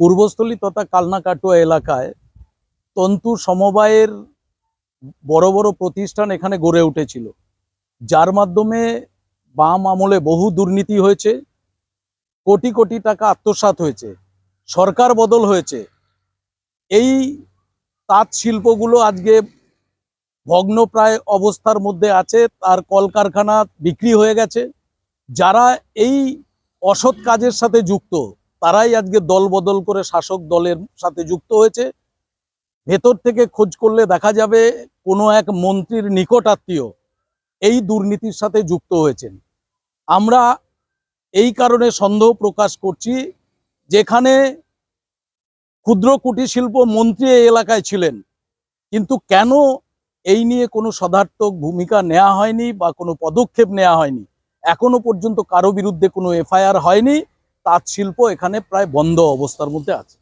পূর্বস্থলী তথা কালনাকাটুয়া এলাকায় তন্তু সমবায়ের বড় বড় প্রতিষ্ঠান এখানে গড়ে উঠেছিল, যার মাধ্যমে বাম আমলে বহু দুর্নীতি হয়েছে, কোটি কোটি টাকা আত্মসাৎ হয়েছে, সরকার বদল হয়েছে। এই তাঁত শিল্পগুলো আজকে ভগ্নপ্রায় অবস্থার মধ্যে আছে তার কলকারখানা বিক্রি হয়ে গেছে। যারা এই অসৎ কাজের সাথে যুক্ত তারাই আজকে দল বদল করে শাসক দলের সাথে যুক্ত হয়েছে। ভেতর থেকে খোঁজ করলে দেখা যাবে কোনো এক মন্ত্রীর নিকট আত্মীয় এই দুর্নীতির সাথে যুক্ত হয়েছেন। আমরা এই কারণে সন্দেহ প্রকাশ করছি যেখানে ক্ষুদ্র কুটির শিল্প মন্ত্রী এই এলাকায় ছিলেন, কিন্তু কেন এই নিয়ে কোনো সদার্থক ভূমিকা নেওয়া হয়নি বা কোনো পদক্ষেপ নেওয়া হয়নি? এখনও পর্যন্ত কারও বিরুদ্ধে কোনো এফআইআর হয়নি। তাঁত শিল্প এখানে প্রায় বন্ধ অবস্থার মধ্যে আছে।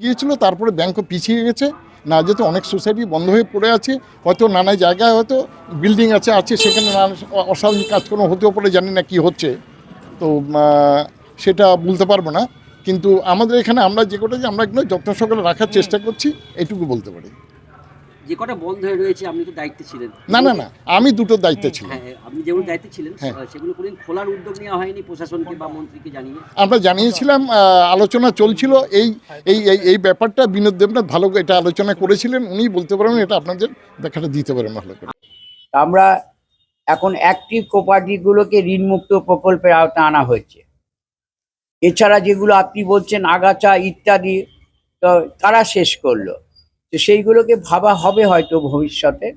গিয়েছিল তারপরে ব্যাংকও পিছিয়ে গেছে। না যেহেতু অনেক সোসাইটি বন্ধ হয়ে পড়ে আছে হয়তো নানা জায়গায় হয়তো বিল্ডিং আছে আছে সেখানে নানা অস্বাভাবিক কাজকর্ম হতেও পারে জানি না কি হচ্ছে। তো সেটা বলতে পারব না। কিন্তু আমাদের এখানে আমরা যে কটা যে আমরা এগুলো যত্ন সহকারে রাখার চেষ্টা করছি এটুকু বলতে পারি। যে কটা বন্ধ হয়ে রয়েছে আপনি তো দায়িত্বে ছিলেন। না না না আমি দুটো দায়িত্বে ছিলাম। হ্যাঁ আপনি যেগুলো দায়িত্বে ছিলেন হ্যাঁ। সেগুলো কোনদিন খোলার উদ্যোগ নেওয়া হয়নি প্রশাসনকে বা মন্ত্রীকে জানিয়ে। আমরা জানিয়েছিলাম আহ, আলোচনা চলছিল। এই এই এই এই ব্যাপারটা বিনোদ দেবনাথ ভালো এটা আলোচনা করেছিলেন। উনি বলতে পারেন এটা আপনাদের ব্যাখ্যাটা দিতে পারেন ভালো করে। আমরা এখন অ্যাক্টিভ কোপারেটিভগুলোকে ঋণমুক্ত প্রকল্পের আওতায় আনা হয়েছে। এছাড়া যেগুলো আপনি বলছেন আগাছা ইত্যাদি তো কারা শেষ করল। তো সেইগুলোকে ভাবা হবে হয়তো ভবিষ্যতে।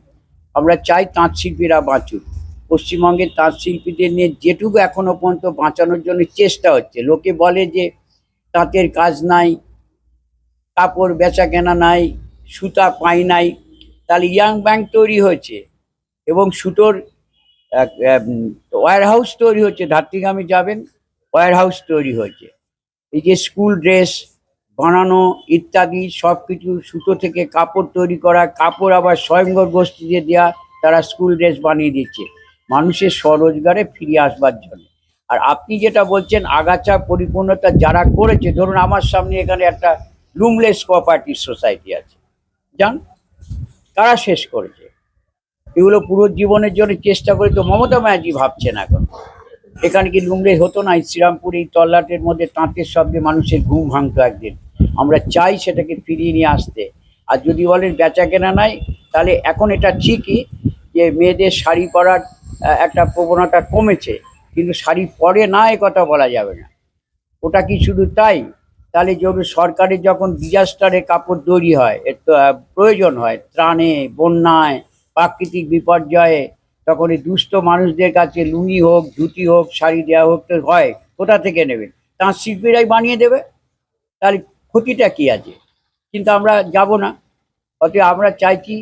আমরা চাই তাঁত শিল্পীরা বাঁচুক। পশ্চিমবঙ্গের তাঁত শিল্পীদের নিয়ে যেটুকু এখনও পর্যন্ত বাঁচানোর জন্য চেষ্টা হচ্ছে। লোকে বলে যে তাঁতের কাজ নাই, কাপড় বেচা কেনা নাই, সুতা পাই নাই। তাহলে ইয়াং ব্যাংক তৈরি হয়েছে এবং সুতোর ওয়ার হাউস তৈরি হচ্ছে। ধাত্রীগামী যাবেন ওয়ার হাউস তৈরি হয়েছে। এই যে স্কুল ড্রেস বানানো ইত্যাদি সব কিছু সুতো থেকে কাপড় তৈরি করা, কাপড় আবার স্বয়ংবর গোষ্ঠীতে দেওয়া তারা স্কুল ড্রেস বানিয়ে দিচ্ছে মানুষের স্বরোজগারে ফিরে আসবার জন্য। আর আপনি যেটা বলছেন, আগাছা পরিপূর্ণতা যারা করেছে, ধরুন আমার সামনে এখানে একটা লুমলেস কোঅপারেটিভ সোসাইটি আছে। যান কারা শেষ করেছে। এগুলো পুরো জীবনের জন্য চেষ্টা করে তো মমতা ব্যানার্জি ভাবছেন এখন। এখানে কি লুমলেস হতো না? শ্রীরামপুর এই তল্লাটের মধ্যে তাঁতের শব্দে মানুষের ঘুম ভাঙতো একদিন। আমরা চাই সেটাকে ফিরিয়ে নিয়ে আসতে। আর যদি বলেন বেচা কেনা নাই, তাহলে এখন এটা ঠিকই যে মেয়েদের শাড়ি পরার একটা প্রবণতা কমেছে, কিন্তু শাড়ি পরে না এ কথা বলা যাবে না। ওটা কি শুধু তাই? তাহলে যেহেতু সরকারের যখন ডিজাস্টারে কাপড় তৈরি হয়, এর প্রয়োজন হয়, ত্রাণে, বন্যায়, প্রাকৃতিক বিপর্যয়ে, তখন এই দুস্থ মানুষদের কাছে লুঙ্গি হোক, ধুতি হোক, শাড়ি দেওয়া হোক তো হয়, কোথা থেকে নেবেন? তাঁর শিল্পীরাই বানিয়ে দেবে। তাহলে ক্ষতিটা কি আছে? কিন্তু আমরা যাব না। অতএব আমরা চাইছি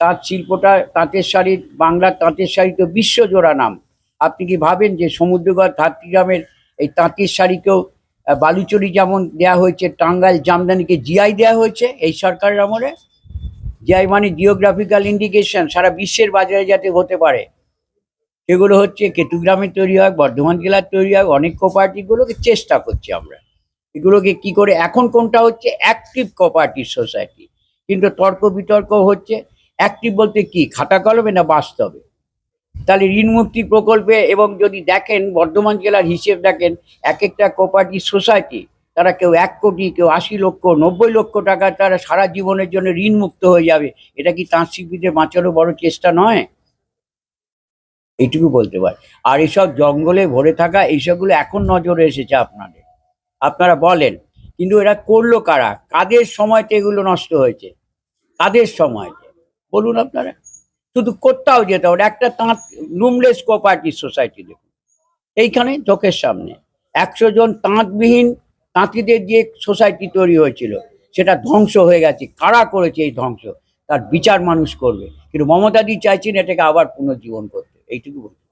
তাঁত শিল্পটা, তাঁতের শাড়ির বাংলার তাঁতের শাড়ি তো বিশ্বজোড়া নাম। আপনি কি ভাবেন যে সমুদ্রগড় ধাত্রীগ্রামের এই তাঁতের শাড়িকেও বালুচরি যেমন দেয়া হয়েছে, টাঙ্গাইল জামদানিকে জিআই দেওয়া হয়েছে এই সরকারের আমলে? জিআই মানে জিওগ্রাফিক্যাল ইন্ডিকেশন সারা বিশ্বের বাজারে যাতে হতে পারে। সেগুলো হচ্ছে কেতুগ্রামে তৈরি হয়, বর্ধমান জেলার তৈরি হয়, অনেক কোপারেটিভগুলোকে চেষ্টা করছি আমরা। এগুলোকে কি করে, এখন কোনটা হচ্ছে? অ্যাক্টিভ কোপারেটিভ সোসাইটি কিন্তু তর্ক বিতর্ক হচ্ছে অ্যাক্টিভ বলতে কি? খাতা কলমে না বাস্তবে? তাহলে ঋণ মুক্তি প্রকল্পে এবং যদি দেখেন, বর্ধমান জেলার হিসেব দেখেন এক একটা কোপারেটিভ সোসাইটি তারা কেউ এক কোটি, কেউ আশি লক্ষ, নব্বই লক্ষ টাকা তারা সারা জীবনের জন্য ঋণ মুক্ত হয়ে যাবে। এটা কি তাঁত শিল্পীদের বাঁচানো বড় চেষ্টা নয়? এইটুকু বলতে পারি। আর এসব জঙ্গলে ভরে থাকা, এইসবগুলো এখন নজরে এসেছে আপনাদের। আপনারা বলেন, কিন্তু এরা করল কারা? কাদের সময়তে এগুলো নষ্ট হয়েছে? কাদের সময়তে? বলুন আপনারা। শুধু কোথাও যেতে হবে, একটা তাঁত লুমলেস কোপারেটিভ সোসাইটি দেখুন। এইখানে চোখের সামনে। একশো জন তাঁতবিহীন তাঁতিদের যে সোসাইটি তৈরি হয়েছিল। সেটা ধ্বংস হয়ে গেছে। কারা করেছে এই ধ্বংস? তার বিচার মানুষ করবে। কিন্তু মমতাদি চাইছেন এটাকে আবার পুনর্জীবন করতে। এইটুকু বলতে